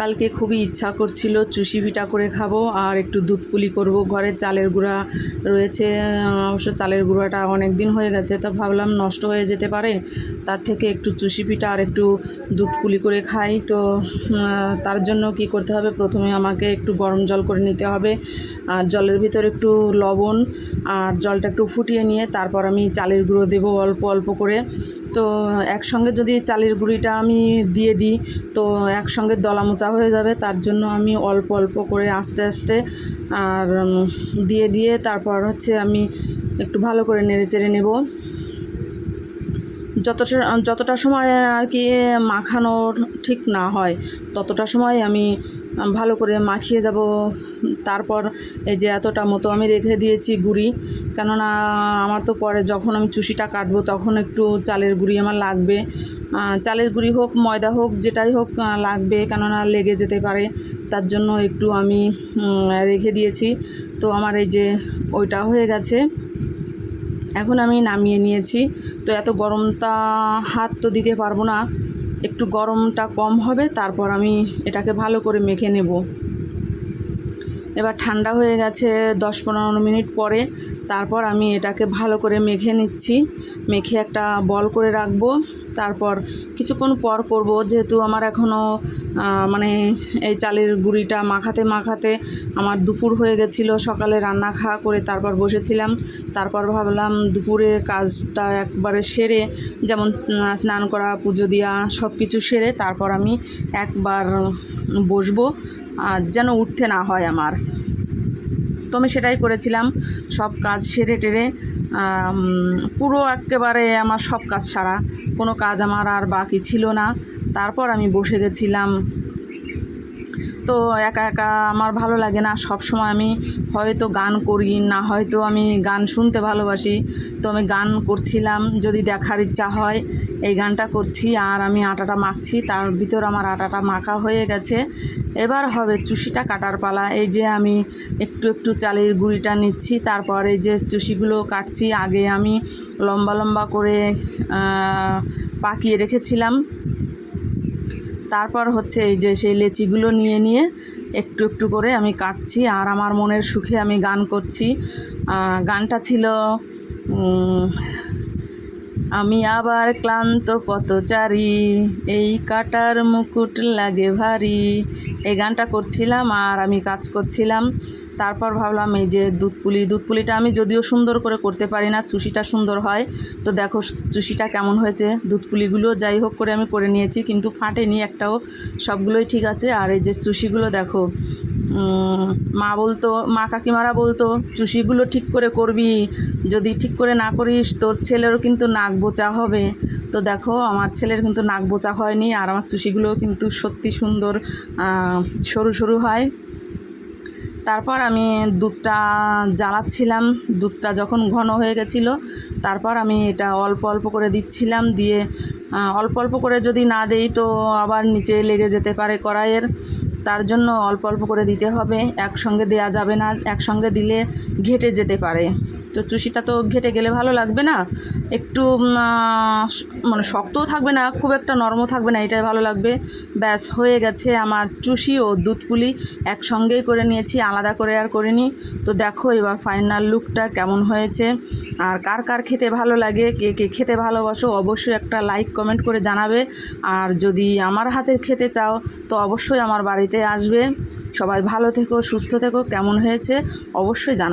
কালকে খুবই ইচ্ছা করছিল, চুষি পিঠা করে খাব আর একটু দুধ পুলি করব। ঘরে চালের গুঁড়া রয়েছে অবশ্য চালের গুঁড়াটা অনেক দিন হয়ে গেছে, তা ভাবলাম নষ্ট হয়ে যেতে পারে, তার থেকে একটু চুষি পিঠা আর একটু দুধ পুলি করে খাই। তো তার জন্য কি করতে হবে? প্রথমে আমাকে একটু গরম জল করে নিতে হবে, আর জলের ভিতর একটু লবণ আর জলটা একটু ফুটিয়ে নিয়ে তারপর আমি চালের গুঁড়ো দেবো অল্প অল্প করে। তো একসঙ্গে যদি চালের গুঁড়িটা আমি দিয়ে দিই, তো একসঙ্গে দলা মোচা হয়ে যাবে। তার জন্য আমি অল্প অল্প করে আস্তে আস্তে আর দিয়ে দিয়ে তারপর হচ্ছে আমি একটু ভালো করে নেড়ে চেড়ে নেব। যতটা যতটা সময় আর কি মাখানোর ঠিক না হয়, ততটা সময় আমি ভালো করে মাখিয়ে যাব। তারপর এই যে এতটা মতো আমি রেখে দিয়েছি গুঁড়ি, কেননা আমার তো পরে যখন আমি চুষিটা কাটবো তখন একটু চালের গুঁড়ি আমার লাগবে। চালের গুঁড়ি হোক, ময়দা হোক, যেটাই হোক লাগবে, কেননা লেগে যেতে পারে। তার জন্য একটু আমি রেখে দিয়েছি। তো আমার এই যে ওইটা হয়ে গেছে। এখন আমি নামিয়ে নিয়েছি। তো এত গরমটা হাত তো দিতে পারব না। একটু গরমটা কম হবে, তারপর আমি এটাকে ভালো করে মেখে নেব। এবার ঠান্ডা হয়ে গেছে দশ পনেরো মিনিট পরে। তারপর আমি এটাকে ভালো করে মেখে নিচ্ছি। মেখে একটা বল করে রাখব। তারপর কিছুক্ষণ পর করব। যেহেতু আমার এখনও মানে এই চালের গুঁড়িটা মাখাতে মাখাতে আমার দুপুর হয়ে গেছিল। সকালে রান্না খাওয়া করে তারপর বসেছিলাম। তারপর ভাবলাম দুপুরের কাজটা একবারে সেরে, যেমন স্নান করা, পুজো দেওয়া সব কিছু সেরে তারপর আমি একবার বসবো। যেন উঠতে না হয় আমার। তো আমি সেটাই করেছিলাম। সব কাজ সেরে টেরে পুরো একেবারে আমার সব কাজ সারা। কোনো কাজ আমার আর বাকি ছিল না। তারপর আমি বসে গেছিলাম তো একা একা আমার ভালো লাগে না। সব সময় আমি হয়তো গান করি না, হয়তো আমি গান শুনতে ভালোবাসি। তো আমি গান করছিলাম, যদি দেখার ইচ্ছা হয়, এই গানটা করছি। আর আমি আটাটা মাখছি, তার ভিতর আমার আটাটা মাখা হয়ে গেছে। এবার হবে চুষিটা কাটার পালা। এই যে আমি একটু একটু চালের গুঁড়িটা নিচ্ছি, তারপর এই যে চুষিগুলো কাটছি, আগে আমি লম্বা লম্বা করে পাকিয়ে রেখেছিলাম। তারপর হচ্ছে এই যে সেই লেচিগুলো নিয়ে নিয়ে একটু একটু করে আমি কাটছি। আর আমার মনের সুখে আমি গান করছি। গানটা ছিল আমি আবার ক্লান্ত পথচারী, এই কাটার মুকুট লাগে ভারী। এই গানটা করছিলাম আর আমি কাজ করছিলাম। তারপর ভাবলাম এই যে দুধ পুলি দুধ পুলিটা আমি যদিও সুন্দর করে করতে পারি না, চুষিটা সুন্দর হয়। তো দেখো চুষিটা কেমন হয়েছে দুধ পুলিগুলো যাই হোক করে আমি করে নিয়েছি, কিন্তু ফাটেনি একটাও। সবগুলোই ঠিক আছে, আর এই যে চুষিগুলো দেখো মা বলতো, মা কাকিমারা বলতো, চুষিগুলো ঠিক করে করবি, যদি ঠিক করে না করিস, তোর ছেলেরও কিন্তু নাক বোচা হবে। তো দেখো, আমার ছেলের কিন্তু নাক বোচা হয়নি, আর আমার চুষিগুলো কিন্তু সত্যি সুন্দর সরু সরু হয়। তারপর আমি দুধটা জ্বালাচ্ছিলাম, দুধটা যখন ঘন হয়ে গেছিল, তারপর আমি এটা অল্প অল্প করে দিচ্ছিলাম, দিয়ে অল্প অল্প করে যদি না দেই তো আবার নিচে লেগে যেতে পারে কড়াইয়ের। তার জন্য অল্প অল্প করে দিতে হবে, একসঙ্গে দেয়া যাবে না, একসঙ্গে দিলে ঘেটে যেতে পারে। তো চুষিটা তো ঘেটে গেলে ভালো লাগবে না। একটু মানে শক্তও থাকবে না, খুব একটা নরমও থাকবে না, এটাই ভালো লাগবে। ব্যাস, হয়ে গেছে আমার চুষি ও দুধ পুলি একসঙ্গেই করে নিয়েছি, আলাদা করে আর করিনি। তো দেখো এবার ফাইনাল লুকটা কেমন হয়েছে। আর কার কার খেতে ভালো লাগে, কে কে খেতে ভালোবাসো, অবশ্যই একটা লাইক কমেন্ট করে জানাবে। আর যদি আমার হাতের খেতে চাও, তো অবশ্যই আমার বাড়িতে আসবে। সবাই ভালো থেকো, সুস্থ থেকো, কেমন হয়েছে, অবশ্যই জানা